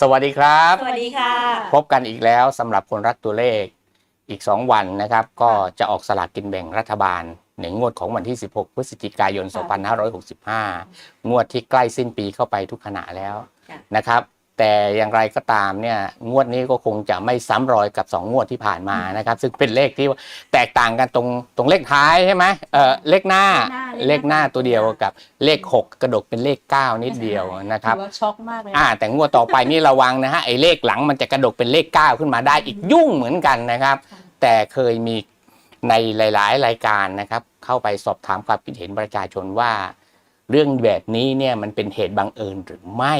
สวัสดีครับ สวัสดีค่ะ พบกันอีกแล้วสำหรับคนรักตัวเลขอีก 2 วันนะครับ ก็จะออกสลากกินแบ่งรัฐบาลในงวดของวันที่ 16 พฤศจิกายน 2565 งวดที่ใกล้สิ้นปีเข้าไปทุกขณะแล้วค่ะนะครับ แต่อย่างไรก็ตามเนี่ยงวดนี้ก็คงจะไม่ซ้ำรอยกับ 2 งวดที่ผ่านมานะครับ ซึ่งเป็นเลขที่แตกต่างกันตรงตรงเลขท้ายใช่ไหมเออเลขหน้าเลเลขขหหน้าน้าตัวเดียวกับเลข 6 กระดกเป็นเลข 9 นิดเดียวนะครับถือว่าช็อกมากเลยอ่าแต่งวดต่อไปนี่ระวังนะฮะไอ้เลขหลังมันจะกระดกเป็นเลข 9 ขึ้นมาได้อีกยุ่งเหมือนกันนะครับ แต่เคยมีในหลาย ๆ รายการนะครับ เข้าไปสอบถามความคิดเห็นประชาชนว่า เรื่องแบบนี้เนี่ยมันเป็นเหตุบังเอิญหรือไม่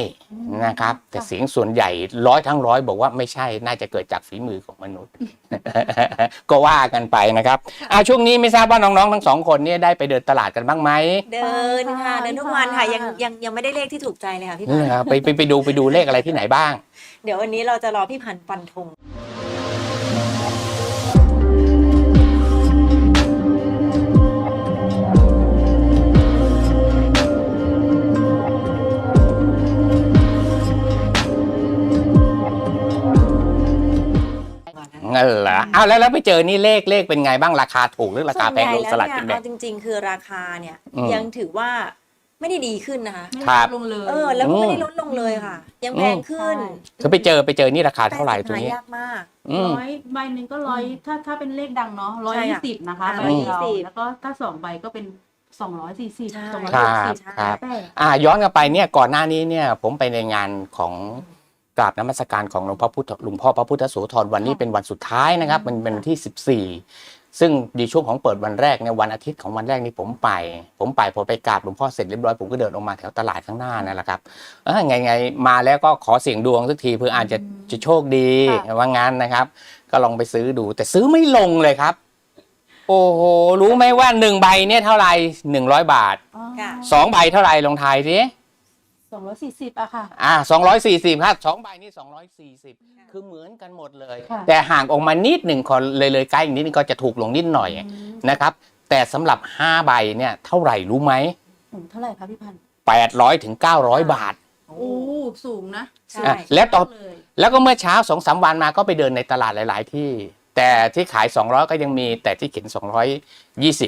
นะครับ แต่เสียงส่วนใหญ่ร้อยทั้งร้อยบอกว่าไม่ใช่น่าจะเกิดจากฝีมือของมนุษย์ ก็ว่ากันไปนะครับอ่าช่วงนี้ไม่ทราบว่าน้องๆทั้งสองคนเนี่ยได้ไปเดินตลาดกันบ้างไหมเดินค่ะเดินทุกวันค่ะยังยังยังไม่ได้เลขที่ถูกใจเลยค่ะพี่พันี่นธุ์ครับไปไปไปดูไปดูเลขอะไรที่ไหนบ้าง เดี๋ยววันนี้เราจะรอพี่พันธุ์ฟันธง เออเหรออ้าวแล้วแล้วไปเจอนี่เลขเลขเป็นไงบ้างราคาถูกหรือราคาแพงลงสลัดกินแบ่เอางจริง ๆ คือราคาเนี่ยอืมยังถือว่าไม่ได้ดีขึ้นนะคะไม่ครับลงเลยเออแล้วก็ไม่ได้อืมลดลงเลยค่ะ ยังแพงขึ้นใช่คือไปเจอไปเจอนี่ราคาเท่าไหร่แต่ตัวนี้หายากมากอืมร้อยใบหนึ่งก็ร้อยถ้าถ้าเป็นเลขดังเนาะร้อยใช่ยี่ค่ะสิบนะคะอ่าใบเดียว120แล้วก็ถ้าสองใบก็เป็นสองร้อยสี่สิบใช่สองร้อยครัหกบสิบครับแต่อ่าย้อนกลับไปเนี่ยก่อนหน้านี้เนี่ยผมไปในงานของ กราบน้ำมศการของหลวงพ่อพุทธหลวงพ่อพระพุทธโสธรวันนี้เป็นวันสุดท้ายนะครับมันเป็นวันที่ 14 ซึ่งในช่วงของเปิดวันแรกเนี่ยวันอาทิตย์ของวันแรกนี่ผมไป ผมไปพอไปกราบหลวงพ่อเสร็จเรียบร้อยผมก็เดินออกมาแถวตลาดข้างหน้านั่นแหละครับเออไงไงมาแล้วก็ขอเสี่ยงดวงสักทีเพื่ออาจจะจะโชคดีว่างั้นนะครับ ก็ลองไปซื้อดู แต่ซื้อไม่ลงเลยครับ โอ้โหรู้ไหมว่าหนึ่งใบเนี่ยเท่าไหร่หนึ่งร้อยบาทค่ะสองใบเท่าไหร่ลองทายสิ สองร้อยสี่สิบอะค่ะ อ่าสองร้อยสี่สิบครับสองใบนี่สองร้อยสี่สิบคือเหมือนกันหมดเลย ค่ะ แต่ห่างออกมานิดหนึ่งคนเลยเลยใกล้อีกนิดนึงก็จะถูกลงนิดหน่อยนะครับ แต่สำหรับห้าใบเนี่ยเท่าไหร่รู้ไหมอืมเท่าไหร่คะพี่พันธุ์แปดร้อยถึงเก้าร้อยบาท โอ้สูงนะใช่ อะแล้วตอนเลยแล้วก็เมื่อเช้าสองสามวันมาก็ไปเดินในตลาดหลาย ๆ ที่ แต่ที่ขาย 200 ก็ยังมี แต่ที่เขียน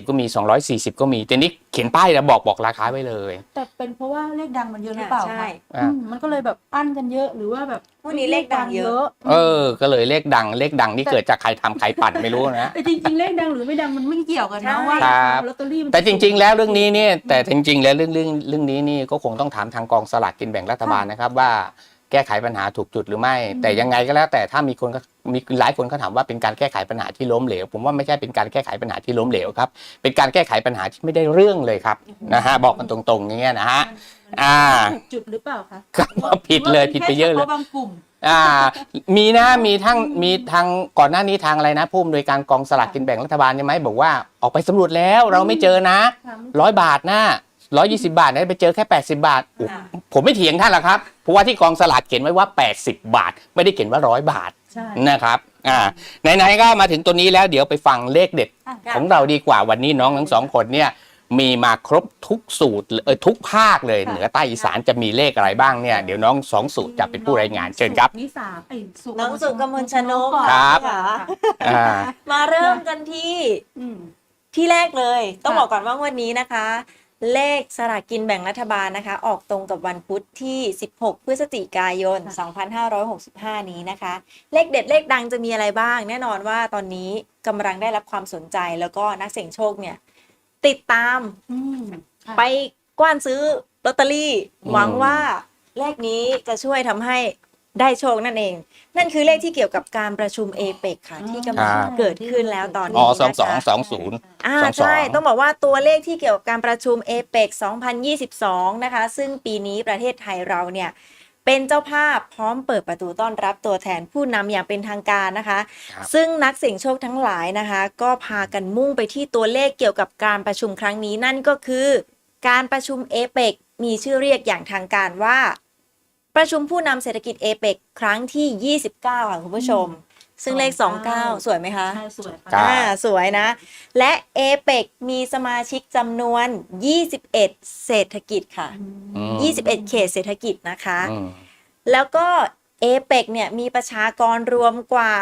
220 ก็มี 240 ก็มี แต่นี้เขียนป้ายแล้วบอกบอกราคาไว้เลย แต่เป็นเพราะว่าเลขดังมันเยอะหรือเปล่าใช่ คะอืมมันก็เลยแบบอั้นกันเยอะหรือว่าแบบพวกนี้เลขดังเยอะ เออ ก็เลยเลขดังเลขดังนี่เกิดจากใครทำใครปั่นไม่รู้นะ แต่จริง ๆ เลขดังหรือไม่ดังมันไม่เกี่ยวกันใช่นะว่าครับ ลอตเตอรี่มันแต่จริง ๆ แล้วเรื่องนี้เนี่ยแต่จริง ๆ แล้วเรื่องเรื่องเรื่องนี้นี่ก็คงต้องถามทางกองสลากกินแบ่งรัฐบาลนะครับว่า แก้ไขปัญหาถูกจุดหรือไม่ แต่ยังไงก็แล้วแต่ถ้ามีคนก็มีหลายคนเขาถามว่าเป็นการแก้ไขปัญหาที่ล้มเหลว ผมว่าไม่ใช่เป็นการแก้ไขปัญหาที่ล้มเหลวครับ เป็นการแก้ไขปัญหาที่ไม่ได้เรื่องเลยครับนะฮะบอกกันตรงๆอย่างเงี้ยนะฮะอ่าถูกจุดหรือเปล่าคะครับผิดเลยผิดไปเยอะเลยพราบางกลุ่มอ่ามีนะมีทั้งมีทางก่อนหน้านี้ทางอะไรนะผู้อำนวยการกองสลากกินแบ่งรัฐบาลใช่ไหมบอกว่าออกไปสำรวจแล้วเราไม่เจอนะร้อยบาทนะ ร้อยยี่สิบาทนะไปเจอแค่80บาทอุ๊ยค่ะผมไม่เถียงท่านหรอกครับ เพราะว่าที่กองสลากเขียนไว้ว่า80บาท ไม่ได้เขียนว่าร้อยบาทใช่นะครับ อ่า ไหนๆก็มาถึงตัวนี้แล้วเดี๋ยวไปฟังเลขเด็ดอะค่ะของเราดีกว่าวันนี้น้องทั้งสองคนเนี่ย มีมาครบทุกสูตรเออทุกภาคเลยเหนือใต้อีสานจะมีเลขอะไรบ้างเนี่ยเดี๋ยวน้องสองสูตรจะเป็นผู้รายงานเชิญครับนิสาไอ้ยสุน้องสุกมลชนกก่อนครับค่ะอ่ามาเริ่มกันที่อืมที่แรกเลย ต้องค่ะบอกก่อนว่างวันนี้นะคะ เลขสลากกินแบ่งรัฐบาลนะคะ ออกตรงกับวันพุธที่ 16 พฤศจิกายน 2565 นี้นะคะ เลขเด็ดเลขดังจะมีอะไรบ้าง แน่นอนว่าตอนนี้กำลังได้รับความสนใจแล้วก็นักเสี่ยงโชคเนี่ย ติดตามอืมค่ะไปกว้านซื้อลอตเตอรี่อืมหวังว่าเลขนี้จะช่วยทำให้ ได้โชคนั่นเอง นั่นคือเลขที่เกี่ยวกับการประชุมเอเปกค่ะ ที่กำลังครับเกิดขึ้นแล้วตอนอ๋อนี้สองสองนะคะสองศูนย์ อ่าสองสอง ใช่ ต้องบอกว่าตัวเลขที่เกี่ยวกับการประชุมเอเปก2022 นะคะ ซึ่งปีนี้ประเทศไทยเราเนี่ย เป็นเจ้าภาพพร้อมเปิดประตูต้อนรับตัวแทนผู้นำอย่างเป็นทางการนะคะ ครับ ซึ่งนักเสี่ยงโชคทั้งหลายนะคะ ก็พากันมุ่งไปที่ตัวเลขเกี่ยวกับการประชุมครั้งนี้นั่นก็คือ การประชุมเอเปกมีชื่อเรียกอย่างทางการว่า ประชุมผู้นำเศรษฐกิจเอเปกครั้งที่ 29 ค่ะ คุณผู้ชม ซึ่งเลข 29 สวยไหมคะ ใช่สวยครัค่ะบอ่าสวยนะ และเอเปกมีสมาชิกจำนวน 21 เศรษฐกิจค่ะ อืม 21 เขตเศรษฐกิจนะคะ อืม แล้วก็เอเปกเนี่ยมีประชากรรวมกว่า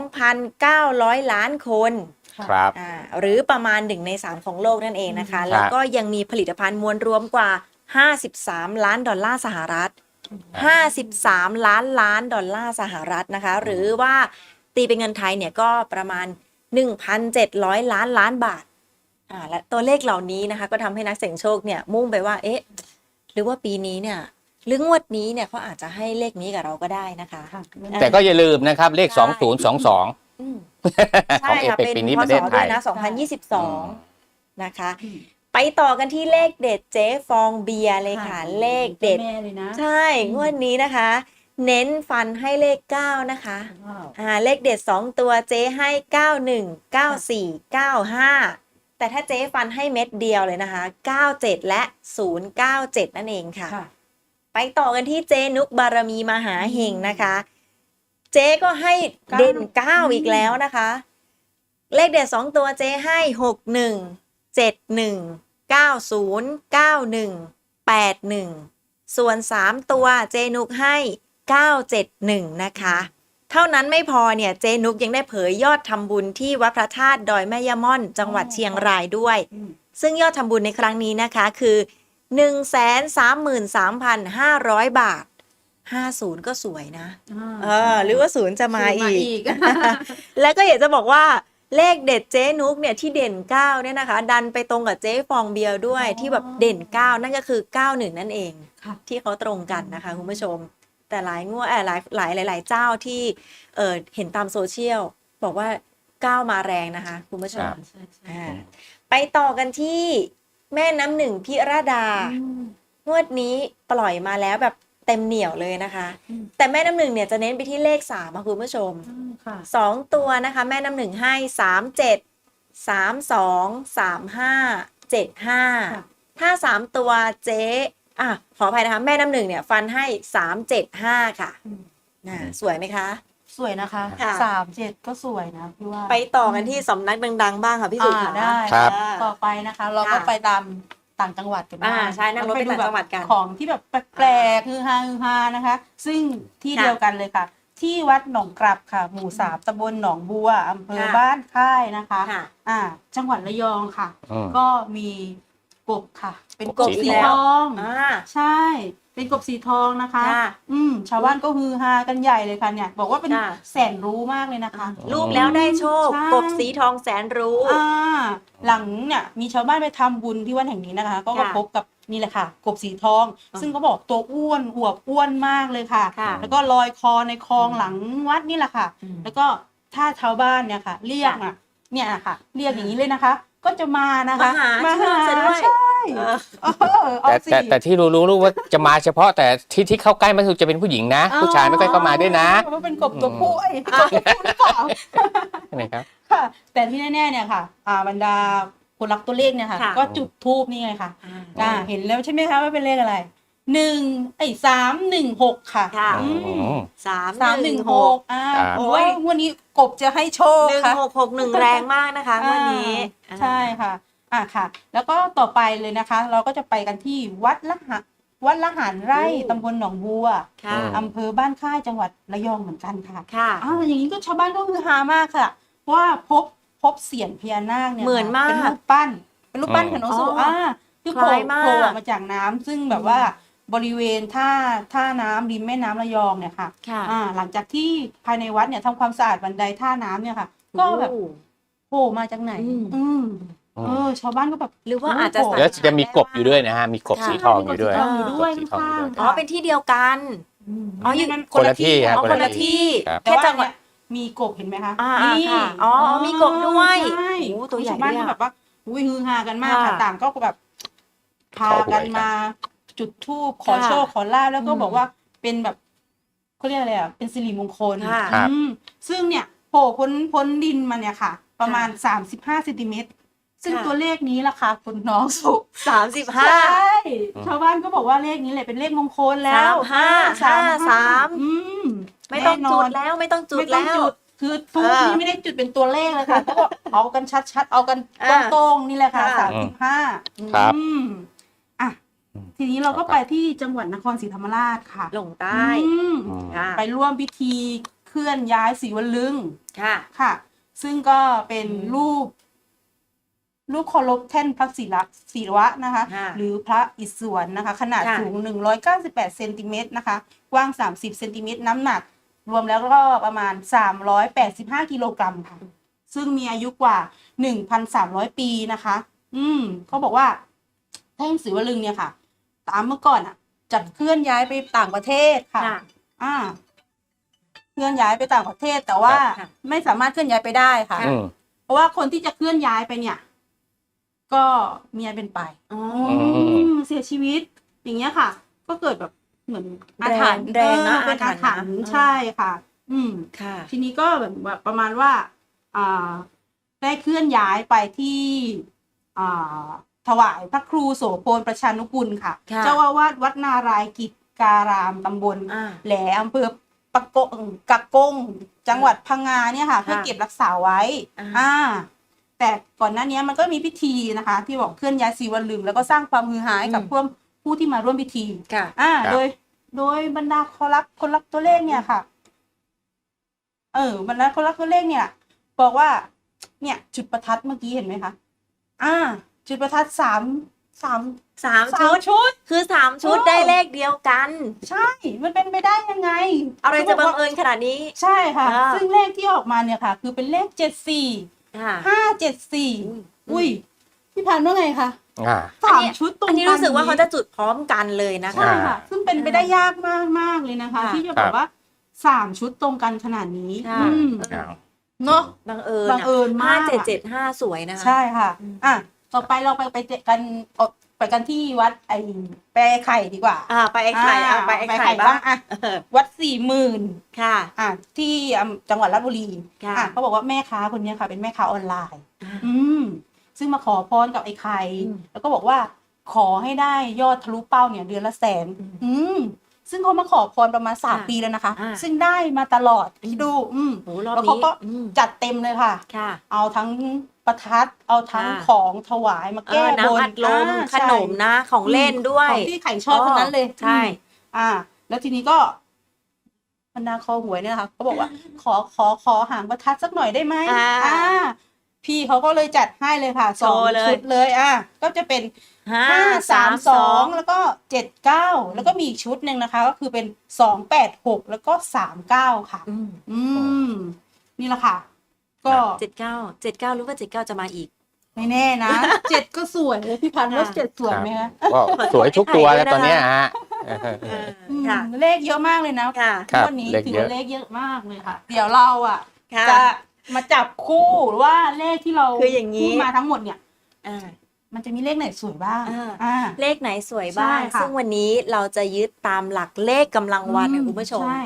2,900 ล้านคนครับ อ่าหรือประมาณ 1 ใน 3 ของโลกนั่นเองนะคะ แล้วก็ยังมีผลิตภัณฑ์มวลรวมกว่า 53 ล้านดอลลาร์สหรัฐ 53 ล้านล้านดอลลาร์สหรัฐนะคะ หรือว่าตีเป็นเงินไทยเนี่ยก็ประมาณ 1,700 ล้านล้านบาทอ่าและตัวเลขเหล่านี้นะคะ ก็ทำให้นักเสี่ยงโชคเนี่ยมุ่งไปว่าเอ๊ะหรือว่าปีนี้เนี่ยหรืองวดนี้เนี่ยเขาอาจจะให้เลขนี้กับเราก็ได้นะคะค่ะแต่ก็อย่าลืมนะครับเลขใช่2022อืมของใช่ค่ะเอเปกเป็นปีนี้พประเทศศไทด้วยยนะ2022 นะคะ ไปต่อกันที่เลขเด็ดเจ๊ฟองเบียร์เลยค่ะ เลขเด็ดแม่เลยนะใช่งวดนี้นะคะ เน้นฟันให้เลข 9 นะคะว้าวอ่าเลขเด็ด 2 ตัวเจ๊ให้ 91 94 95 แต่ถ้าเจ๊ฟันให้เม็ดเดียวเลยนะคะ 97 และ 097 นั่นเองค่ะค่ะไปต่อกันที่เจนุกบารมีมหาเฮงนะคะ เจ๊ก็ให้เด่นเก้าอีกแล้วนะคะ เลขเด็ดสองตัวเจ๊ให้หก หนึ่งเจ็ดหนึ่งเก้าศูนย์เก้าหนึ่งแปดหนึ่งส่วนสามตัวเจนุกให้เก้าเจ็ดหนึ่งนะคะ เท่านั้นไม่พอเนี่ยเจนุกยังได้เผยยอดทำบุญที่วัดพระธาตุดอยแม่ยะม่อน จังหวัดเชียงรายด้วยอืมซึ่งยอดทำบุญในครั้งนี้นะคะคือ 133,500 บาท50ก็สวยนะ เออ หรือว่าศูนย์จะมาอีก แล้วก็อยากจะบอกว่า เลขเด็ดเจ๊นุกเนี่ยที่เด่น9เนี่ยนะคะ ดันไปตรงกับเจ๊ฟองเบียร์ด้วยอ๋อที่แบบเด่น 9 นั่นก็คือ 91 นั่นเองค่ะที่เขาตรงกันนะคะคุณผู้ชม แต่หลายงวดเอ่อหลายหลายหลายหลายเจ้าที่เออเห็นตามโซเชียล บอกว่า 9 มาแรงนะคะ คุณผู้ชมครับใช่ใช่อ่าไปต่อกันที่แม่น้ำหนึ่งพิรดาอืมงวดนี้ปล่อยมาแล้วแบบ เต็มเหนียวเลยนะคะอืมแต่แม่น้ำหนึ่งเนี่ยจะเน้นไปที่เลขสามค่ะคุณผู้ชมอืมค่ะสองตัวนะคะ แม่น้ำหนึ่งให้สามเจ็ดสามสองสามห้าเจ็ดห้าค่ะถ้าสามตัวเจ๊อะขออภัยนะคะ แม่น้ำหนึ่งเนี่ยฟันให้สามเจ็ดห้าค่ะอืมนะสวยไหมคะ สวยนะคะค่ะสามเจ็ดก็สวยนะพี่ว่า ไปต่อกันที่สำนักดัง ๆ บ้างค่ะพี่สุอ่าขาได้ครับอ่าต่อไปนะคะ เราก็ค่ะไปตาม ต่างจังหวัดกันบ้างอ่าใช่นั่งรถไปแล้ต่างจังหวัดกันของที่แบบแปลกๆคือฮาคือฮานะคะ ซึ่งที่ค่ะเดียวกันเลยค่ะ ที่วัดหนองกลับค่ะ หมู่สามตำบลหนองบัวอำเภอค่ะบ้านค่ายนะคะค่ะอ่าจังหวัดระยองค่ะอืมก็มีกบค่ะ เป็นกบกบสีแล้วทองอ่าใช่ เป็นกบสีทองนะคะ ค่ะอืมชาวบ้านก็ฮือฮากันใหญ่เลยค่ะเนี่ย บอกว่าเป็นค่ะ แสนรู้มากเลยนะคะรูปแล้วได้โชค ใช่ กบสีทองแสนรู้ อ่าหลังเนี่ยมีชาวบ้านไปทำบุญที่วัดแห่งนี้นะคะ ก็มาค่ะพบกับนี่แหละค่ะ กบสีทอง อ่าซึ่งเขาบอกตัวอ้วนอวบอ้วนมากเลยค่ะ ค่ะแล้วก็ลอยคอในคลองหลังวัดนี่แหละค่ะ อืมแล้วก็ถ้าชาวบ้านเนี่ยค่ะ เรียกอะเนี่ยนะคะเรียกอย่างนี้เลยนะคะ ก็จะมานะคะมาหาชื่อซะด้วย ใช่ เออเออเอาแต่สิ แต่แต่ที่รู้รู้รู้ว่าจะมาเฉพาะแต่ที่ที่เข้าใกล้มันคือจะเป็นผู้หญิงนะ ผู้ชายไม่ค่อยเข้ามาด้วยนะเพราะเป็นกบตัวผู้เอ้ยกบตัวผู้หรือเปล่านะครับ ค่ะ แต่ที่แน่ๆเนี่ยค่ะ อ่าบรรดาคนรักตัวเลขเนี่ยค่ะ ค่ะ ก็จุดทูบนี่ไงค่ะอ่าอ่าเห็นแล้วใช่ไหมคะว่าเป็นเลขอะไรหนึ่งไอ้สามหนึ่งหกค่ะค่ะ อืมสามสามหนึ่งหกอ่าครับโอ้ยวันนี้กบจะให้โชคหนึ่งค่ะ หกหกหนึ่งแรงมากนะคะงวันนี้ อ่าใช่ค่ะ อ่าค่ะ แล้วก็ต่อไปเลยนะคะ เราก็จะไปกันที่วัดละหะวัดละหารไร่ตำบลหนองบัวค่ะอืมอำเภอบ้านค่ายจังหวัดระยองเหมือนกันค่ะค่ะอ่าอย่างนี้ก็ชาวบ้านก็คือฮามากค่ะเพราะว่าพบพบเสียนพญานาคเนี่ยเหมือนมากเป็นรูปปั้น เป็นรูปปั้นอืมของน้องสุอ๋ออ่อ่าคือโผล่คล้ายมากโผล่ออกมาจากน้ำซึ่งแบบว่าบริเวณท่าท่าน้ำริมแม่น้ำระยองเนี่ยค่ะค่ะอ่า หลังจากที่ภายในวัดเนี่ยทำความสะอาดบันไดท่าน้ำเนี่ยค่ะ ก็แบบโอ้โผล่มาจากไหน อืมอืม เออชาวบ้านก็แบบหรือว่าอาจจะโอ้โหแล้วจะมีกบอยู่ด้วยนะฮะ มีกบค่ะสีทองอยู่ด้วยมีกบสีทองอยู่ด้วยกบสีทองอยู่ด้วย ข้างๆ อ๋อเป็นที่เดียวกันอ๋ออยู่นั่นคนละที่ครับอ๋อคนละที่ครับแต่แค่ว่าจังหวัดเนี่ยมีกบเห็นไหมคะอ่านี่ค่ะอ๋อมีกบด้วยใช่โอ้ตัวใหญ่ชาวบ้านด้วยอะก็แบบว่าอุ้ยฮือฮากันมากค่ะค่ะต่างก็แบบพาขอหวยกักันนมา จุดธูปขอค่ะโชคขอลาบแล้วก็อืมบอกว่าเป็นแบบเขาเรียกอะไรอะเป็นสิริมงคลค่ะครับ อืมซึ่งเนี่ยโผล่พ้นพ้นดินมาเนี่ยค่ะ ประมาณ35เซนติเมตร ซึ่งค่ะ ตัวเลขนี้ล่ะค่ะคุณน้องสุสามสิบห้า ใช่ชาวบ้านก็บอกว่าเลขนี้แหละเป็นเลขมงคลแล้วสามห้าสามห้าสาม อืมไม่ต้องแน่นจุอดนแล้วไม่ต้องจุดไม่ต้อแล้งว จุดคือทูบเออนี้ไม่ได้จุดเป็นตัวเลขเลยค่ะก็เอากันชัดๆ เอากันอ่าตรงๆนี่แหละค่ะค่ะ สามสิบห้าครับอืมอะทีนี้เราก็ไปที่จังหวัดนครศรีธรรมราชค่ะลงใต้อืม อืม ค่ะไปร่วมพิธีเคลื่อนย้ายศรีวลึงค่ะ ค่ะ ซึ่งก็เป็นอืมรูป รูปเคารพแท่นพระศิลปศิวะนะคะค่ะหรือพระอิศวรนะคะ ขนาดค่ะสูง 198เซนติเมตรนะคะ กว้าง 30เซนติเมตรน้ำหนัก รวมแล้วก็ประมาณ 385 กิโลกรัมค่ะ ซึ่งมีอายุกว่า 1,300 ปีนะคะ อืมเขาบอกว่าแท่นศิวลึงเนี่ยค่ะ ตามเมื่อก่อนอะ จัดเคลื่อนย้ายไปต่างประเทศค่ะค่ะอ่า เคลื่อนย้ายไปต่างประเทศแต่ว่าค่ะไม่สามารถเคลื่อนย้ายไปได้ค่ะอืมเพราะว่าคนที่จะเคลื่อนย้ายไปเนี่ย ก็เมียเป็นไปอ๋อมเสียชีวิต อย่างเงี้ยค่ะ ก็เกิดแบบเหมือนอาถรรพ์แรงนะเออเป็นอาถรรอาถรรพ์พ์นะใช่ค่ะ อืมค่ะ ทีนี้ก็แบบว่าประมาณว่าอ่าได้เคลื่อนย้ายไปที่อ่าถวายพระครูโสพลประชานุกุลค่ะค่ะเจ้าอาวาสวัดนารายกิจการามตำบลอ่าแหลอำเภอปะกงกักกง จังหวัดพังงาเนี่ยค่ะเพื่อเก็บรักษาไว้ อ่าอ่า แต่ก่อนหน้านี้มันก็มีพิธีนะคะ ที่บอกเคลื่อนย้ายสีวันลึง แล้วก็สร้างความฮือฮาให้กับอืมพวกผู้ที่มาร่วมพิธีค่ะอ่าครับโดย โดยบรรดาคนรักคนรักตัวเลขเนี่ยค่ะ เออบรรดาคนรักตัวเลขเนี่ย บอกว่า เนี่ยจุดประทัดเมื่อกี้เห็นไหมคะอ่า จุดประทัดสามสามสามสาชุมดชุด คือสามชุดเออได้เลขเดียวกัน ใช่ มันเป็นไปได้ยังไง อะไรจะบังเอิญขนาดนี้ ใช่ค่ะอ่าซึ่งเลขที่ออกมาเนี่ยค่ะ คือเป็นเลขเจ็ดสี่ ค่ะ ห้าเจ็ดสี่อืมอุ้ยพี่พันธุ์ว่าไงคะอ่า สามชุดตรงอันนี้รู้สึกว่าเขาจะจุดพร้อมกันเลยนะคะใช่ค่ะ ซึ่งเป็นไปได้ยากมากมากๆเลยนะคะ ค่ะที่จะครับอบกว่าสามชุดตรงกันขนาดนี้ค่ะ อืมอ้าวเนาะ บังเอิญบังเอิญมาก ห้าเจ็ดเจ็ดห้าสวยนะคะ ใช่ค่ะ อืม อะ ต่อไปเราไปไปเจอกันออก ไปกันที่วัดไอ้แปรไข่ดีกว่า อ่า ไปไอ้ไข่อ่าไปไอ้ไข่บ้างอะเออวัดสี่หมื่นค่ะ อะที่อำจังหวัดราชบุรีค่ะอะเขาบอกว่าแม่ค้าคนเนี้ยค่ะ เป็นแม่ค้าออนไลน์อ่าอืม ซึ่งมาขอพรกับไอ้ไข่อืมแล้วก็บอกว่าขอให้ได้ยอดทะลุเป้าเนี่ยเดือนละแสน อืมอืมซึ่งเขามาขอพรประมาณสามค่ะปีแล้วนะคะอ่าซึ่งได้มาตลอดอืมคิดดู อืมโหรอบแล้วเขานี้ก็อืมจัดเต็มเลยค่ะค่ะเอาทั้ง ประทัดเอาทั้งค่ะของถวายมาเอแก้อบนน้ำอัดลมอ่าขนมนะของเล่นด้วยของที่ไข่ชอบทั้งนั้นเลยใช่ อืมอ่า แล้วทีนี้ก็บรรดาคอหวยเนี่ยนะคะเขาบอกว่า ขอขอขอหางประทัดสักหน่อยได้ไหมอ่าพี่เขาก็เลยจัดให้เลยค่ะสองโชว์เลย ชุดเลย อะก็จะเป็น ห้าห้าสาสามมสสอองงแล้วก็เจ็ดเก้าแล้วก็มีอีกชุดหนึ่งนะคะ ก็คือเป็นสองแปดหกแล้วก็สามเก้าค่ะ อืม อืม นี่แหละค่ะ ก็เจ็ดเก้าเจ็ดเก้ารู้ว่าเจ็ดเก้าจะมาอีก ไม่แน่นะเจ็ดก็สวยเลยพี่พันธุ์ว่าค่ะเจ็ดสวยไหมคะก็สวยทุกตัวแล้วตอนเนี้ยฮะอืมค่ะ เลขเยอะมากเลยนะค่ะ ครับวันนี้เลขถือเยอะ ว่าเลขเยอะมากเลยค่ะ เดี๋ยวเราอะ ค่ะ จะมาจับคู่หรือว่าเลขที่เราคืออย่างนี้ พูดมาทั้งหมดเนี่ย อ่า มันจะมีเลขไหนสวยบ้างอ่า อ่า เลขไหนสวยบ้าง ใช่ค่ะ ซึ่งวันนี้เราจะยึดตามหลักเลขกำลังวันค่ะคุณผู้ชม ใช่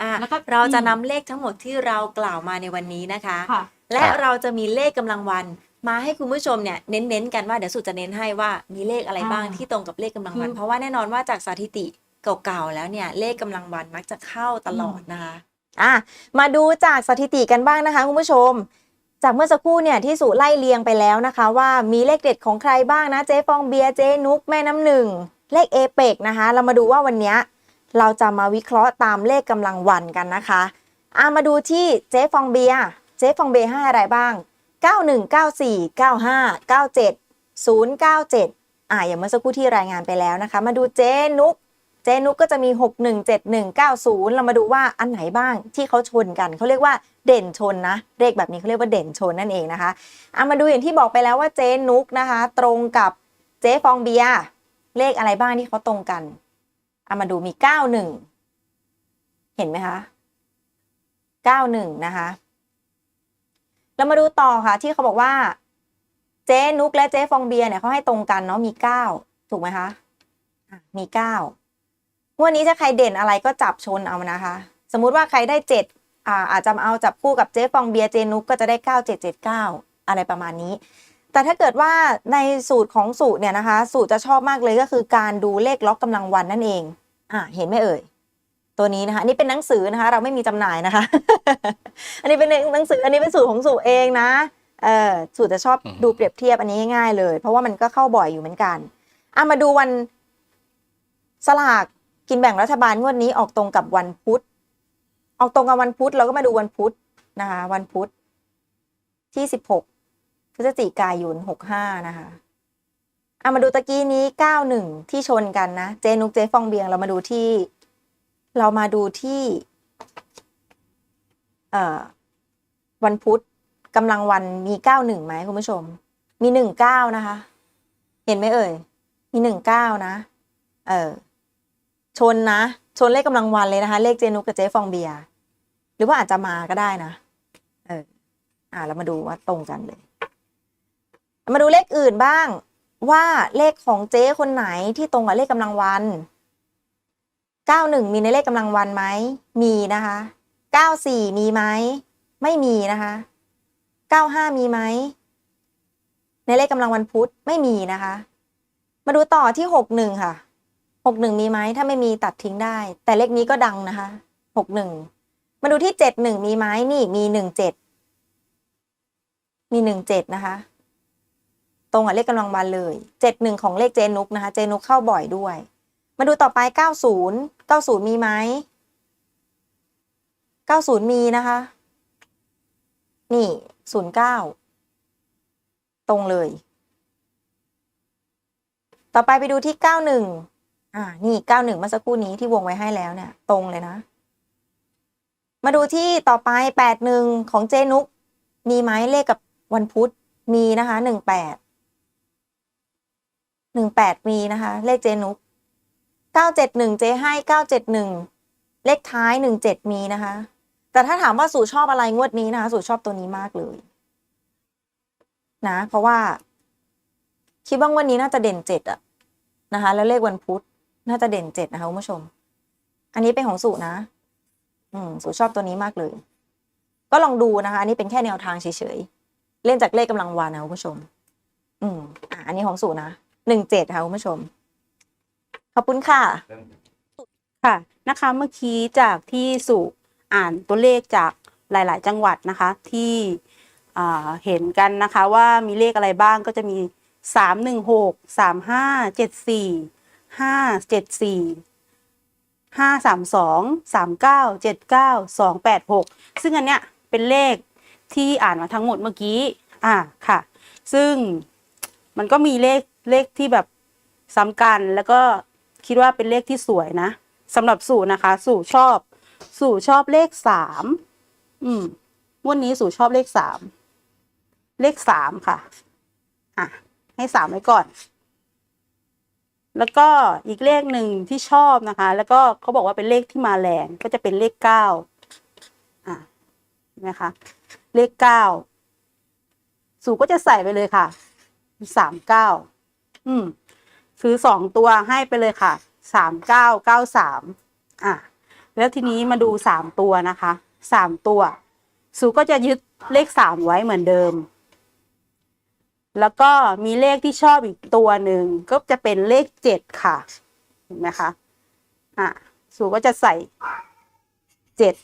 อะแล้วก็เราจะอืมนำเลขทั้งหมดที่เรากล่าวมาในวันนี้นะคะ ค่ะ และครับ เราจะมีเลขกำลังวัน มาให้คุณผู้ชมเนี่ยเน้นๆกันว่าเดี๋ยวสุดจะเน้นให้ว่ามีเลขอะไรบ้างอ่าที่ตรงกับเลขกำลังวัน คือ เพราะว่าแน่นอนว่าจากสถิติเก่าๆแล้วเนี่ยเลขกำลังวันมักจะเข้าตลอดนะคะอะมาดูจากสถิติกันบ้างนะคะคุณผู้ชม จากเมื่อสักครู่เนี่ยที่สุไล่เรียงไปแล้วนะคะ ว่ามีเลขเด็ดของใครบ้างนะเจ๊ฟองเบียร์เจ๊นุกแม่น้ำหนึ่งเลขเอเปกนะคะ เรามาดูว่าวันเนี้ย เราจะมาวิเคราะห์ตามเลขกำลังวันกันนะคะอะมาดูที่เจ๊ฟองเบียเจ๊ฟองเบียให้อะไรบ้าง 91 94 95 97 097อ่าอย่างเมื่อสักครู่ที่รายงานไปแล้วนะคะ มาดูเจ๊นุก เจ๊นุกก็จะมี 617190 เรามาดูว่าอันไหนบ้างที่เขาชนกันเขาเรียกว่าเด่นชนนะเลขแบบนี้เขาเรียกว่าเด่นชนนั่นเองนะคะเอามาดูอย่างที่บอกไปแล้วว่าเจ๊นุกนะคะ ตรงกับเจ๊ฟองเบียเลขอะไรบ้างที่เขาตรงกัน เอามาดูมี91เห็นไหมคะ91นะคะเรามาดูต่อค่ะ ที่เขาบอกว่าเจ๊นุกและเจ๊ฟองเบียร์เนี่ยเขาให้ตรงกันเนาะมีเก้าถูกไหมคะมีเก้างวันนี้ถ้าใครเด่นอะไรก็จับชนเอานะคะ สมมุติว่าใครได้เจ็ดอ่าอาจจะเอาจับคู่กับเจ๊ฟองเบียร์เจ๊นุกก็จะได้เก้าเจ็ดเจ็ดเก้าอะไรประมาณนี้ แต่ถ้าเกิดว่าในสูตรของสูตรเนี่ยนะคะ สูตรจะชอบมากเลยก็คือการดูเลขล็อกกำลังวันนั่นเอง อะเห็นไหมเอ่ย ตัวนี้นะคะอันนี่เป็นหนังสือนะคะ เราไม่มีจำหน่ายนะคะ อันนี้เป็นหนังสือ อันนี้เป็นสูตรของสูตรเองนะเออสูตรจะชอบอืมดูเปรียบเทียบอันนี้ง่ายๆเลย เพราะว่ามันก็เข้าบ่อยอยู่เหมือนกันอะมาดูวันสลากกินแบ่งรัฐบาลงวดนี้ออกตรงกับวันพุธออกตรงกับวันพุธเราก็มาดูวันพุธนะคะ วันพุธที่สิบหกพฤศจิกายนหกห้านะคะ เอามาดูตะกี้นี้เก้าหนึ่งที่ชนกันนะ เจนุกเจฟองเบียงเรามาดูที่ เรามาดูที่เอ่อวันพุธกำลังวันมีเก้าหนึ่งไหมคุณผู้ชม มีหนึ่งเก้านะคะ เห็นไหมเอ่ย มีหนึ่งเก้านะ เออชนนะ ชนเลขกำลังวันเลยนะคะ เลขเจนุกกับเจฟองเบียหรือว่าอาจจะมาก็ได้นะ เออ อ่าเรามาดูว่าตรงกันเลย มาดูเลขอื่นบ้าง ว่าเลขของเจ๊คนไหนที่ตรงกับเลขกำลังวันเก้าหนึ่งมีในเลขกำลังวันไหม มีนะคะเก้าสี่มีไหม ไม่มีนะคะเก้าห้ามีไหม ในเลขกำลังวันพุธไม่มีนะคะ มาดูต่อที่หกหนึ่งค่ะหกหนึ่งมีไหม ถ้าไม่มีตัดทิ้งได้ แต่เลขนี้ก็ดังนะคะหกหนึ่งมาดูที่เจ็ดหนึ่งมีไหม นี่มีหนึ่งเจ็ดมีหนึ่งเจ็ดนะคะ ตรงกับเลขกำลังวันเลยเจ็ดหนึ่งของเลขเจนุกนะคะ เจนุกเข้าบ่อยด้วย มาดูต่อไปเก้าศูนย์เก้าศูนย์มีไหมเก้าศูนย์มีนะคะ นี่ศูนย์เก้าตรงเลย ต่อไปไปดูที่เก้าหนึ่งอ่า นี่เก้าหนึ่งเมื่อสักครู่นี้ที่วงไว้ให้แล้วเนี่ย ตรงเลยนะ มาดูที่ต่อไปแปดหนึ่งของเจนุก มีไหมเลขกับวันพุธมีนะคะหนึ่งแปด หนึ่งแปดมีนะคะ เลขเจนุกเก้าเจ็ดหนึ่งเจให้เก้าเจ็ดหนึ่งเลขท้ายหนึ่งเจ็ดมีนะคะ แต่ถ้าถามว่าสู่ชอบอะไรงวดนี้นะคะ สู่ชอบตัวนี้มากเลย นะ เพราะว่า คิดว่างวันนี้น่าจะเด่นเจ็ดอะนะคะ แล้วเลขวันพุธน่าจะเด่นเจ็ดนะคะคุณผู้ชม อันนี้เป็นของสุนะ อืมสุชอบตัวนี้มากเลย ก็ลองดูนะคะ อันนี้เป็นแค่แนวทางเฉยๆเล่นจากเลขกำลังวานนะคุณผู้ชม อืมอะอันนี้ของสุนะ หนึ่งเจ็ดค่ะคุณผู้ชม ขอบคุณค่ะ ค่ะนะคะเมื่อกี้จากที่สู่อ่านตัวเลขจากหลาย ๆ จังหวัดนะคะ ที่เห็นกันนะคะว่ามีเลขอะไรบ้างก็จะมีสามหนึ่งหกสามห้าเจ็ดสี่ห้าเจ็ดสี่ห้าสามสองสามเก้าเจ็ดเก้าสองแปดหกซึ่งอันเนี้ยเป็นเลขที่อ่านมาทั้งหมดเมื่อกี้ อ่าค่ะ ซึ่งมันก็มีเลข เลขที่แบบซ้ำกันแล้วก็คิดว่าเป็นเลขที่สวยนะสำหรับสู่นะคะ สู่ชอบ สู่ชอบเลขสามอืมงวันนี้สู่ชอบเลขสามเลขสามค่ะ อะ ให้สามไว้ก่อน แล้วก็อีกเลขหนึ่งที่ชอบนะคะ แล้วก็เขาบอกว่าเป็นเลขที่มาแรงก็จะเป็นเลขเก้าอะนไหมคะ เลขเก้าสู่ก็จะใส่ไปเลยค่ะสามเก้า อืม ซื้อสองตัวให้ไปเลยค่ะ สามเก้าเก้าสามอะ แล้วทีนี้มาดูสามตัวนะคะ สามตัว สูก็จะยึดเลขสามไว้เหมือนเดิม แล้วก็มีเลขที่ชอบอีกตัวหนึ่งก็จะเป็นเลขเจ็ดค่ะ เห็นไหมคะ อะ สูก็จะใส่เจ็ด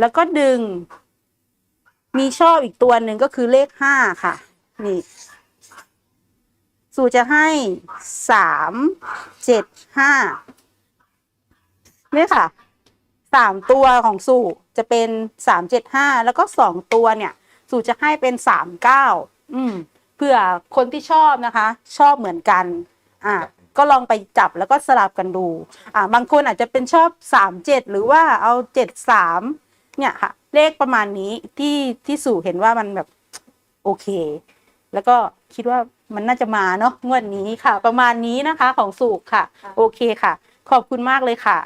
แล้วก็ดึง มีชอบอีกตัวหนึ่งก็คือเลขห้าค่ะ นี่ สูจะให้สามเจ็ดห้านี่ค่ะสามตัวของสูจะเป็นสามเจ็ดห้าแล้วก็สองตัวเนี่ย สูจะให้เป็นสามเก้าอืมเพื่อคนที่ชอบนะคะ ชอบเหมือนกัน อ่าก็ลองไปจับแล้วก็สลับกันดู อ่าบางคนอาจจะเป็นชอบสามเจ็ดหรือว่าเอาเจ็ดสามเนี่ยค่ะ เลขประมาณนี้ที่ที่สู่เห็นว่ามันแบบโอเค แล้วก็ คิดว่ามันน่าจะมาเนาะงวดนี้ค่ะ ประมาณนี้นะคะของสุกค่ะ ค่ะ โอเคค่ะ ขอบคุณมากเลยค่ะ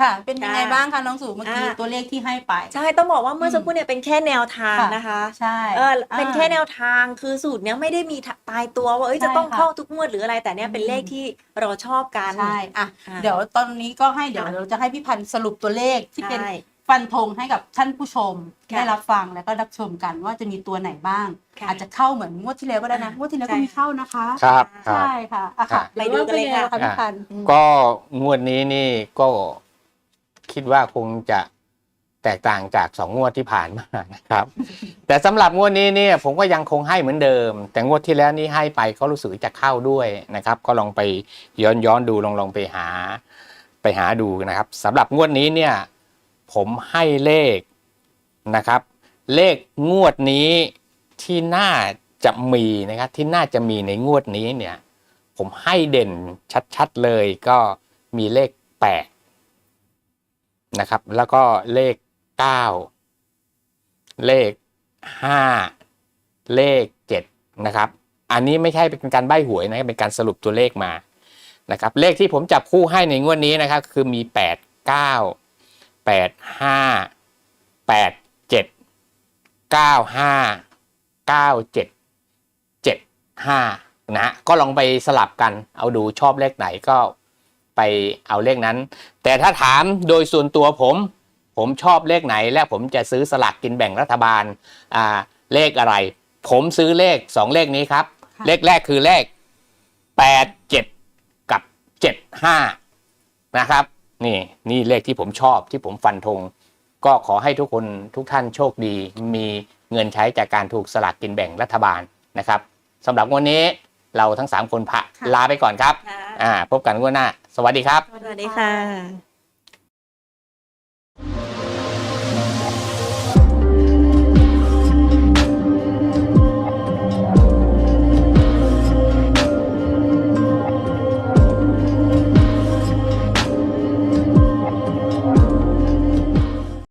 ค่ะ เป็นยังไงค่ะบ้างคะน้องสุเมื่อกี้อ่า ตัวเลขที่ให้ไป ใช่ต้องบอกว่าเมื่อสักครู่เนี่ยเป็นแค่แนวทางค่ะ นะคะใช่เออเป็นแค่แนวทางคือสูตรเนี้ยไม่ได้มีตายตัวว่าเอ้ยใช่จะต้องค่ะเข้าทุกงวดหรืออะไรแต่เนี้ยเป็นอืมเลขที่เราชอบกันใช่อะ อ่าเดี๋ยวตอนนี้ก็ให้เดี๋ยวค่ะ เราจะให้พี่พันธ์สรุปตัวเลขที่เป็น ใช่ ฟันธงให้กับท่านผู้ชม ค่ะได้รับฟังแล้วก็รับชมกันว่าจะมีตัวไหนบ้าง ค่ะอาจจะเข้าเหมือนงวดที่แล้วก็ได้นะอ่างงวดที่แล้วใช่ก็มีเข้านะคะครับครับ ใช่ค่ะอะครัค่ะบไปดูกันเลยค่ะป็นไงบ้างพี่พันธ์อืมก็งวดนี้นี่ก็คิดว่าคงจะแตกต่างจากสองงวดที่ผ่านมานะครับ แต่สำหรับงวดนี้เนี่ยผมก็ยังคงให้เหมือนเดิม แต่งวดที่แล้วนี่ให้ไปก็รู้สึกจะเข้าด้วยนะครับ ก็ลองไปย้อนย้อนดูลองลองไปหา ไปหาดูนะครับสำหรับงวดนี้เนี่ย ผมให้เลขนะครับ เลขงวดนี้ที่น่าจะมีนะครับที่น่าจะมีในงวดนี้เนี่ยผมให้เด่นชัดๆเลยก็มีเลขแปดนะครับ แล้วก็เลขเก้าเลขห้าเลขเจ็ดนะครับ อันนี้ไม่ใช่เป็นการใบ้หวยนะครับเป็นการสรุปตัวเลขมานะครับ เลขที่ผมจับคู่ให้ในงวดนี้นะครับ คือมีแปดเก้า แปดห้าแปดเจ็ดเก้าห้าเก้าเจ็ดเจ็ดห้านะฮะก็ลองไปสลับกันเอาดูชอบเลขไหนก็ไปเอาเลขนั้น แต่ถ้าถามโดยส่วนตัวผม ผมชอบเลขไหน และผมจะซื้อสลากกินแบ่งรัฐบาลอ่าเลขอะไร ผมซื้อเลขสองเลขนี้ครับค่ะเลขแรกคือเลขแปดเจ็ดกับเจ็ดห้านะครับ นี่นี่เลขที่ผมชอบที่ผมฟันธงก็ขอให้ทุกคนทุกท่านโชคดี มีเงินใช้จากการถูกสลากกินแบ่งรัฐบาลนะครับสำหรับวันนี้เราทั้งสามคนพะค่ะลาไปก่อนครับค่ะอ่า พบกันงวันหน้า สวัสดีครับ สวัสดีค่ะ